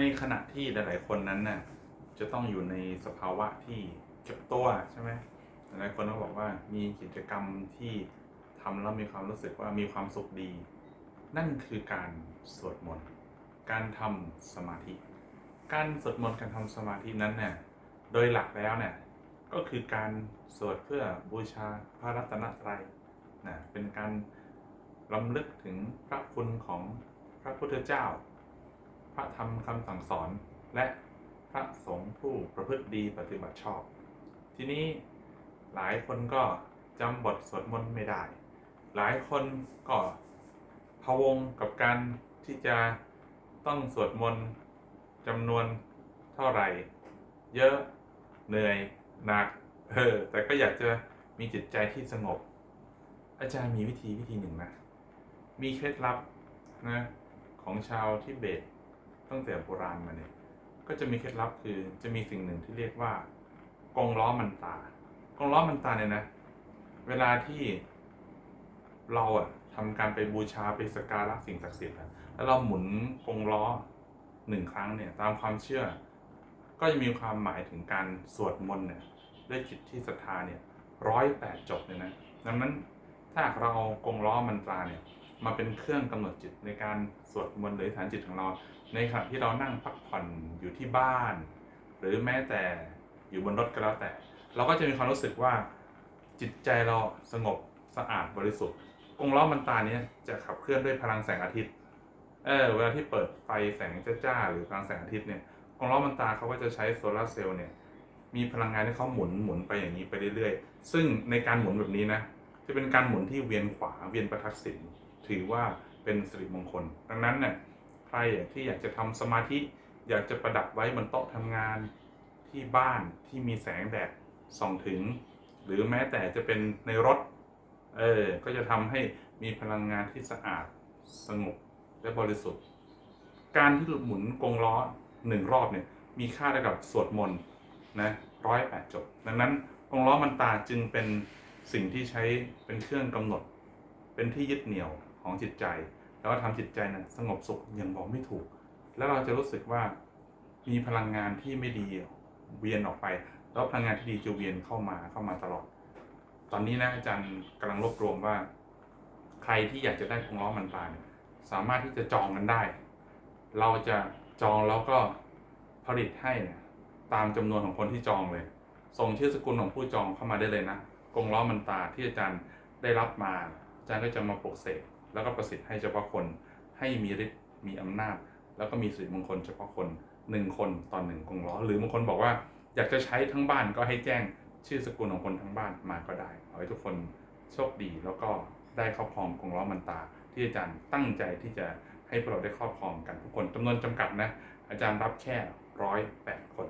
ในขณะที่หลาย ๆ คนนั้นน่ะจะต้องอยู่ในสภาวะที่เก็บตัวใช่ไหมหลายคนก็บอกว่ามีกิจกรรมที่ทำแล้วมีความรู้สึกว่ามีความสุขดี นั่นคือการสวดมนต์การทำสมาธิ การสวดมนต์การทำสมาธินั้นเนี่ยโดยหลักแล้วเนี่ยก็คือการสวดเพื่อบูชาพระรัตนตรัยนะเป็นการรำลึกถึงพระคุณของพระพุทธเจ้า พระธรรมคำสั่งสอน และพระสงฆ์ผู้ประพฤติดีปฏิบัติชอบ ทีนี้หลายคนก็จำบทสวดมนต์ไม่ได้ หลายคนก็พะวงกับการที่จะต้องสวดมนต์จำนวนเท่าไหร่ เยอะเหนื่อยหนักเออแต่ก็อยากจะมีจิตใจที่สงบ อาจารย์มีวิธีวิธีหนึ่งนะ มีเคล็ดลับนะของชาวทิเบต ตั้งแต่โบราณมาเนี่ยก็จะมีเคล็ดลับคือจะมีสิ่งหนึ่งที่เรียกว่ากองล้อมันตากองล้อมันตาเนี่ยนะ เวลาที่เราอะทำการไปบูชาไปสักการะสิ่งศักดิ์สิทธิ์อะแล้วเราหมุนกงล้อหนึ่งครั้งเนี่ยตามความเชื่อ ก็จะมีความหมายถึงการสวดมนต์เนี่ยด้วยจิตที่ศรัทธาเนี่ยร้อยแปดจบเลยนะดังนั้นถ้าเราเอากงล้อมันตราเนี่ย มาเป็นเครื่องกำหนดจิตในการสวดมนต์หรือฐานจิตของเรา ในขณะที่เรานั่งพักผ่อนอยู่ที่บ้าน หรือแม้แต่อยู่บนรถก็แล้วแต่ เราก็จะมีความรู้สึกว่าจิตใจเราสงบสะอาดบริสุทธิ์กงล้อมันตาเนี้ยจะขับเคลื่อนด้วยพลังแสงอาทิตย์เออเวลาที่เปิดไฟแสงจ้าๆหรือพลังแสงอาทิตย์เนี่ยกงล้อมันตาเขาก็จะใช้โซลาร์เซลล์เนี่ยมีพลังงานที่เขาหมุนหมุนไปอย่างนี้ไปเรื่อยๆ ซึ่งในการหมุนแบบนี้นะจะเป็นการหมุนที่เวียนขวาเวียนประทัดสิน ถือว่าเป็นสิริมงคล ดังนั้นเนี่ยใครที่อยากจะทำสมาธิ อยากจะประดับไว้บนโต๊ะทำงานที่บ้านที่มีแสงแดดส่องถึง หรือแม้แต่จะเป็นในรถเออก็จะทำให้มีพลังงานที่สะอาดสงบและบริสุทธิ์ การที่หมุนกงล้อหนึ่งรอบเนี่ยมีค่าเท่ากับสวดมนต์นะร้อยแปดจบ ดังนั้นกงล้อมันตาจึงเป็นสิ่งที่ใช้เป็นเครื่องกำหนด เป็นที่ยึดเหนี่ยว ของจิตใจ แล้วก็ทำจิตใจนะ่ะสงบสุขอย่างบอกไม่ถูก แล้วเราจะรู้สึกว่ามีพลังงานที่ไม่ดีเวียนออกไป แล้วพลังงานที่ดีจะเวียนเข้ามาเข้ามาตลอด ตอนนี้นะอาจารย์กำลังรวบรวมว่า ใครที่อยากจะได้กงล้อมันตานสามารถที่จะจองกันได้ เราจะจองแล้วก็ผลิตให้เนี่ยตามจำนวนของคนที่จองเลย ส่งชื่อสกุลของผู้จองเข้ามาได้เลยนะกงล้อมันตาที่อาจารย์ได้รับมา อาจารย์ก็จะมาปลุกเสก แล้วก็ประสิทธิ์ให้เฉพาะคน ให้มีฤทธิ์มีอำนาจ แล้วก็มีสิริมงคลเฉพาะคนหนึ่งคนต่อหนึ่งกงล้อ หรือบางคนบอกว่าอยากจะใช้ทั้งบ้านก็ให้แจ้งชื่อสกุลของคนทั้งบ้านมาก็ได้ขอให้ทุกคนโชคดีแล้วก็ได้ครอบครองกงล้อมันตา ที่อาจารย์ตั้งใจที่จะให้พวกเราได้ครอบครองกันทุกคนจำนวนจำกัดนะอาจารย์รับแค่ร้อยแปดคน